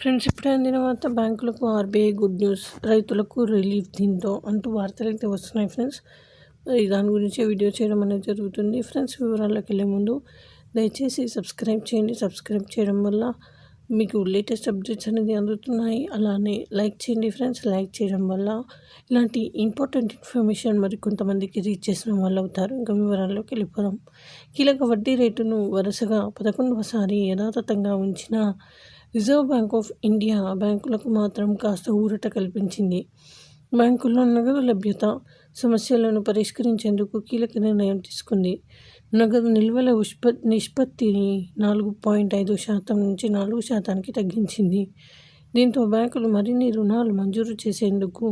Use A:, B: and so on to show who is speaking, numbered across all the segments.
A: Friends ఇప్పుడే అందిన వార్త బ్యాంకులకు ఆర్బీఐ గుడ్ న్యూస్. రైతులకు రిలీఫ్ దీంతో అంటూ వార్తలు అయితే వస్తున్నాయి ఫ్రెండ్స్. మరి దాని గురించి వీడియో చేయడం అనేది జరుగుతుంది. ఫ్రెండ్స్ వివరాల్లోకి వెళ్ళే ముందు దయచేసి సబ్స్క్రైబ్ చేయండి. సబ్స్క్రైబ్ చేయడం వల్ల మీకు లేటెస్ట్ అప్డేట్స్ అనేది అందుతున్నాయి. అలానే లైక్ చేయండి ఫ్రెండ్స్. లైక్ చేయడం వల్ల ఇలాంటి ఇంపార్టెంట్ ఇన్ఫర్మేషన్ మరి కొంతమందికి రీచ్ చేసిన వాళ్ళు అవుతారు. ఇంకా వివరాల్లోకి వెళ్ళిపోదాం. కీలక వడ్డీ రేటును వరుసగా పదకొండవసారి యథాతథంగా ఉంచిన రిజర్వ్ బ్యాంక్ ఆఫ్ ఇండియా బ్యాంకులకు మాత్రం కాస్త ఊరట కల్పించింది. బ్యాంకుల్లో నగదు లభ్యత సమస్యలను పరిష్కరించేందుకు కీలక నిర్ణయం తీసుకుంది. నగదు నిల్వల ఉష్ప నిష్పత్తిని నాలుగు పాయింట్ ఐదు శాతం నుంచి నాలుగు శాతానికి తగ్గించింది. దీంతో బ్యాంకులు మరిన్ని రుణాలు మంజూరు చేసేందుకు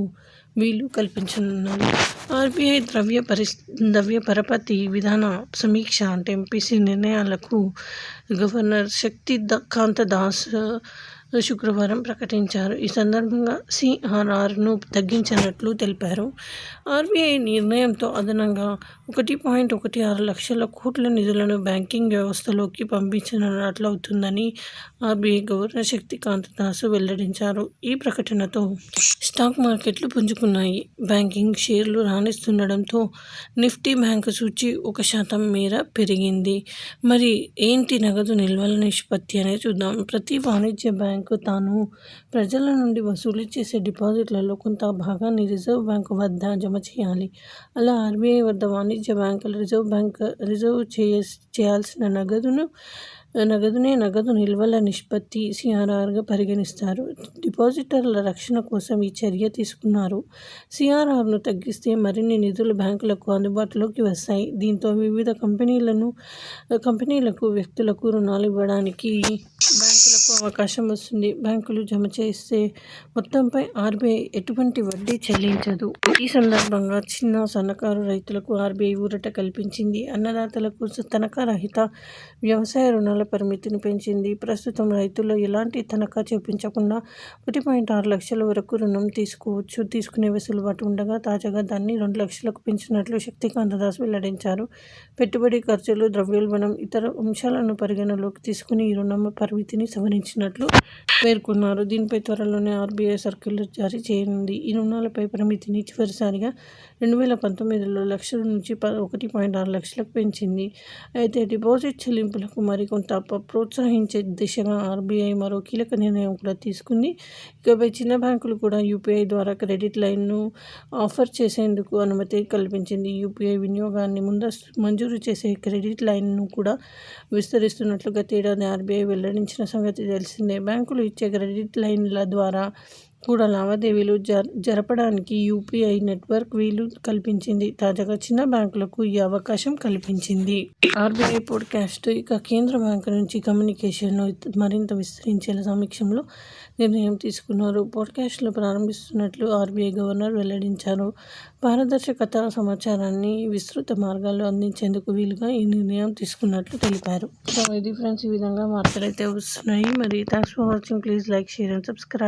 A: వీలు కల్పించనున్నారు ఆర్బీఐ ద్రవ్య పరి ద్రవ్య పరపతి విధాన సమీక్ష అంటే ఎంపీసీ నిర్ణయాలకు గవర్నర్ శక్తి కాంత దాస్ శుక్రవారం ప్రకటించారు. ఈ సందర్భంగా సిఆర్ఆర్ను తగ్గించినట్లు తెలిపారు. ఆర్బీఐ నిర్ణయంతో అదనంగా ఒకటి పాయింట్ ఒకటి ఆరు లక్షల కోట్ల నిధులను బ్యాంకింగ్ వ్యవస్థలోకి పంపించినట్లవుతుందని ఆర్బీఐ గవర్నర్ శక్తికాంత దాస్ వెల్లడించారు. ఈ ప్రకటనతో స్టాక్ మార్కెట్లు పుంజుకున్నాయి బ్యాంకింగ్ షేర్లు రాణిస్తుండడంతో నిఫ్టీ బ్యాంకు సూచి ఒక శాతం మేర పెరిగింది. మరి ఏంటి నగదు నిల్వల నిష్పత్తి అనేది చూద్దాం. ప్రతి వాణిజ్య బ్యాంకు తాను ప్రజల నుండి వసూలు చేసే డిపాజిట్లలో కొంత భాగాన్ని రిజర్వ్ బ్యాంకు వద్ద జమ చేయాలి. అలా ఆర్బీఐ వద్ద వాణిజ్య బ్యాంకులు రిజర్వ్ బ్యాంక్ రిజర్వ్ చేయ చేయాల్సిన నగదును నగదునే నగదు నిల్వల నిష్పత్తి సిఆర్ఆర్గా పరిగణిస్తారు. డిపాజిటర్ల రక్షణ కోసం ఈ చర్య తీసుకున్నారు. సిఆర్ఆర్ను తగ్గిస్తే మరిన్ని నిధులు బ్యాంకులకు అందుబాటులోకి వస్తాయి. దీంతో వివిధ కంపెనీలను కంపెనీలకు వ్యక్తులకు రుణాలు ఇవ్వడానికి అవకాశం వస్తుంది. బ్యాంకులు జమ చేస్తే మొత్తంపై ఆర్బీఐ ఎటువంటి వడ్డీ చెల్లించదు. ఈ సందర్భంగా చిన్న సన్నకారు రైతులకు ఆర్బీఐ ఊరట కల్పించింది. అన్నదాతలకు తనఖా రహిత వ్యవసాయ రుణాల పరిమితిని పెంచింది. ప్రస్తుతం రైతులు ఎలాంటి తనఖా చూపించకుండా ఒకటి పాయింట్ ఆరు లక్షల వరకు రుణం తీసుకోవచ్చు. తీసుకునే వెసులుబాటు ఉండగా తాజాగా దాన్ని రెండు లక్షలకు పెంచినట్లు శక్తికాంత దాస్ వెల్లడించారు. పెట్టుబడి ఖర్చులు ద్రవ్యోల్బణం ఇతర అంశాలను పరిగణలోకి తీసుకుని ఈ రుణం పరిమితిని చేసినట్లు పేర్కొన్నారు. దీనిపై త్వరలోనే ఆర్బీఐ సర్క్యులర్ జారీ చేయనుంది. ఈ రుణాలపై పరిమితిని చివరిసారిగా రెండు వేల పంతొమ్మిదిలో లక్షల నుంచి ఒకటి పాయింట్ ఆరు లక్షలకు పెంచింది. అయితే డిపాజిట్ చెల్లింపులకు మరికొంత ప్రోత్సహించే దిశగా ఆర్బీఐ మరో కీలక నిర్ణయం కూడా తీసుకుంది. ఇకపై చిన్న బ్యాంకులు కూడా యూపీఐ ద్వారా క్రెడిట్ లైన్ను ఆఫర్ చేసేందుకు అనుమతి కల్పించింది. యూపీఐ వినియోగాన్ని ముందస్తు మంజూరు చేసే క్రెడిట్ లైన్ను కూడా విస్తరిస్తున్నట్లు గతేడాది ఆర్బీఐ వెల్లడించిన సంగతి తెలిసిందే. బ్యాంకులు ఇచ్చే క్రెడిట్ లైన్ల ద్వారా కూడా లావాదేవీలు జర జరపడానికి యూపీఐ నెట్వర్క్ వీలు కల్పించింది. తాజాగా చిన్న బ్యాంకులకు ఈ అవకాశం కల్పించింది. ఆర్బీఐ పోడ్కాస్ట్ ఇక కేంద్ర బ్యాంకు నుంచి కమ్యూనికేషన్ను మరింత విస్తరించేలా సమీక్షంలో నిర్ణయం తీసుకున్నారు. పోడ్కాస్ట్లు ప్రారంభిస్తున్నట్లు ఆర్బీఐ గవర్నర్ వెల్లడించారు. పారదర్శకత సమాచారాన్ని విస్తృత మార్గాల్లో అందించేందుకు వీలుగా ఈ నిర్ణయం తీసుకున్నట్లు తెలిపారు. సో ఇది ఫ్రెండ్స్ ఈ విధంగా వార్తలు అయితే వస్తున్నాయి. మరి thanks for watching. Please like share and subscribe.